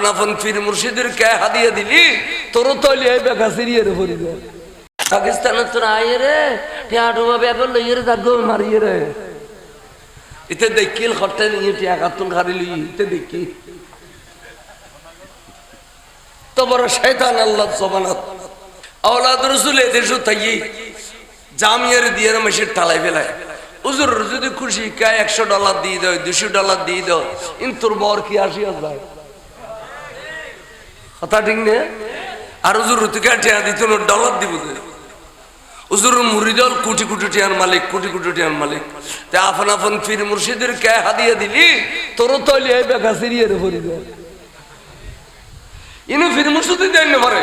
আপন আপন পীর মুর্শিদের কে হাদিয়ে দিলি তোর তৈলি বেকা সিরিয়ে রে দে পাকিস্তানের তোর আয়ে রে টিয়াটু ভাবে এখন লইয়ে রে তার মারিয়ে রে। দেখিল খট্টে নিয়ে টিয়া কাতুন খারি লই ইতে দেখি। তো বড় শয়তান আল্লাহ আওলাদ জামিয়ার দিয়ে মেশির টালাই ফেলায়। উজুর যদি খুশি কে একশো ডলার দিয়ে দাও দুশো ডলার দিয়ে দাও ইন তোর বর কি আসিয়া যায় কথা ঠিক নে? আর উজুর ঋতুকে টিয়া দিত ডলার দিব দে উজুর মুরিদল কোটি কোটি টিয়ার মালিক, কোটি কোটি টিয়ার মালিক। তে আপন আপন ফির মুর্শিদের কে হাদিয়ে দিলি? তোর তৈলি এই বেকা সিরিয়ে ভরি ইনু ফির মুর্শিদি দেন পারে।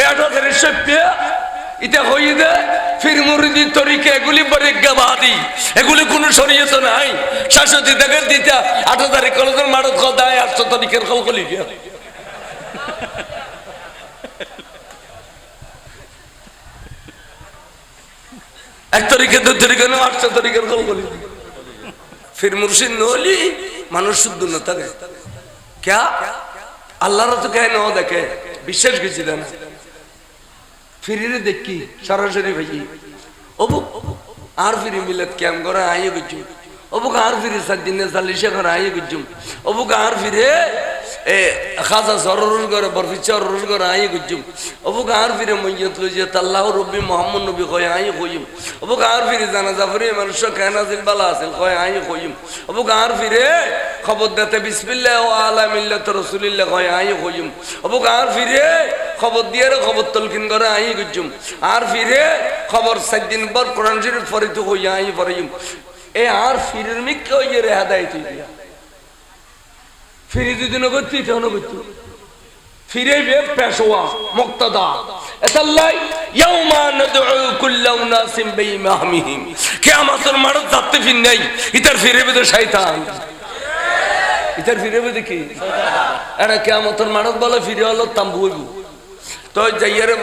এ আটা ধরে সভ্যে ইতে হই দে ফির মুরিদি তরিকে এগুলি বরিজ্ঞাবাদী এগুলি কোনো শরীয়ত নাই। শাশ্বতী দেখে দিতে আঠারো তারিখ কলেজের মারত কদায় আটশো তারিখের কল কলি এক তারিখে দু তারিখে না আটশো তারিখের কল করি ফির মুর্শিদ নহলি মানুষ শুদ্ধ না থাকে ক্যা? আল্লাহর তো কে ন দেখে? বিশ্বাস গেছিল না। ফিরিরে দেখি, সরাসরি ভাই অবু, আর ফিরি মিলাত ক্যাম করে আইয়ে গুজু অবুক আর ফিরি সাদিনে সালিশে করে আইয়ে গুজু অবুক আর ফিরে এ খাজা সররুল করে বরফি সররুল করে আইয়ে গুজু অবুক আর ফিরে মইয়ত লইয়ে তাল্লাহ রব্বি মোহাম্মদ নবী কয় আইয়ে কইম অবুক আর ফিরে জানা জাফরি মানুষ কেনা দিল বালা আছিল কয় আইয়ে কইম অবুক আর ফিরে খবর দিতে বিসমিল্লাহ ও আলা মিল্লাত রাসূলিল্লাহ কয় আইয়ে কইম অবুক আর ফিরে খবর দিয়ে খবর তলকিন করে আই গুজুম আর ফিরে খবর সাতদিন পর কোরআন শরীফ ফরিত হইয়া আই ফরিম এ আর ফিরের মিকে হইয়ে রে হাদাই তুই দিয়া। ফিরি দুদিন করতি ফিরে বে পেশোয়া মুক্তদা। এতাল্লাই, ইয়াউমা নাদউ কুল্লা উনাসিম বিমাহমিহিম কিয়ামতের মারত যাতে ফিন নাই, ইতার ফিরে বে শয়তান। ইতার ফিরে বে দেখি এরা কিয়ামতের মারত বলে ফিরে হলো তাম্বু হইব তো যাইয়ারে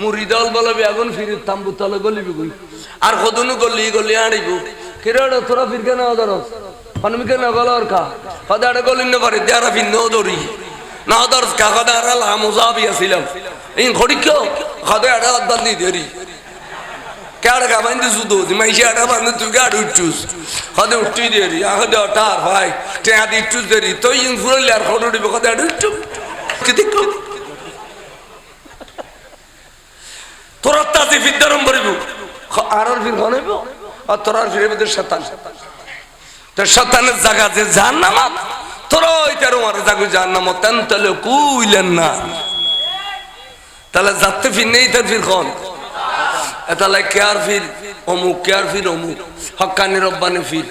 মুড়িদল বলে বেগুন ফিরে, তাম্বু তলে গলিবি গই। আর কদনু গলি গলি আনিব। কিরে তোরা ফির কেন ধরস হনুমিকে না গল আর কা? হদে আড়ে গলি না পারে দেয়ারা ফির নো দরি না ধরস কা হদে আড়ে লা মুজাবি আসিলাম ইন খড়িক হদে আড়ে আদাল দি দেরি। কাড় কা বান্ধি সুদো মাইশে বান্ধি তুই গাড়ি উঠছুস। হদে উঠি দেরি। আহদে অটার ভাই, টেয়া দি উঠছুস দেরি। তো ইন ফুরলে আর খড় উঠিবে হদে আড়ে উঠছু কি দেখো? তোরা তাতে বিদ্যারম করিব। আর ফির ঘনাইব আর তোরা ফিরে বেদের শতান তো শতানের জায়গা যে যার নামাত তোরা ওই তেরো মারে জাগু যার নাম তেন তাহলে কুইলেন না। তাহলে যাতে ফির নেই তার ফির খন তাহলে কেয়ার ফির? অমুক কেয়ার ফির? অমুক। হকানি রব্বানি ফির।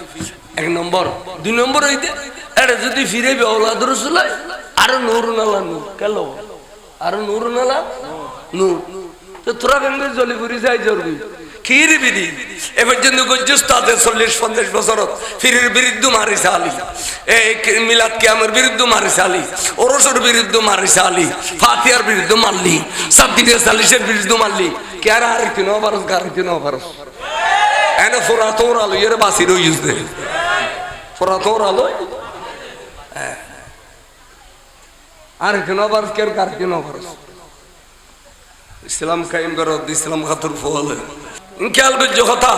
এক নম্বর। দুই নম্বর হইতে এটা যদি ফিরে বেওলাদ রসুলাই আরও নূর নালা নূর। কেন আরও নূর নালা নূর। তো তোরা কেন জলি পুরি যাই জরবি খির বিধি? এ পর্যন্ত গজ্জুস তাতে চল্লিশ, পঞ্চাশ বছরত ফিরির বিরুদ্ধে মারিছে আলী। এই মিলাদ কিয়ামের বিরুদ্ধে মারিছে আলী। ওরসের বিরুদ্ধে মারিছে আলী। ফাতিয়ার বিরুদ্ধে মারলি। সাব্বিনে চাল্লিশের বিরুদ্ধে মারলি। কে কিনো পারস কার কিনো পারস এনে ফোরা আলো, এর বাসি রইস দে ফোরা তোর আলো আর কিনো পারস কে কার ইসলাম কায়েম করো ইসলাম খাতুর ফল। খেয়াল করছ কথা।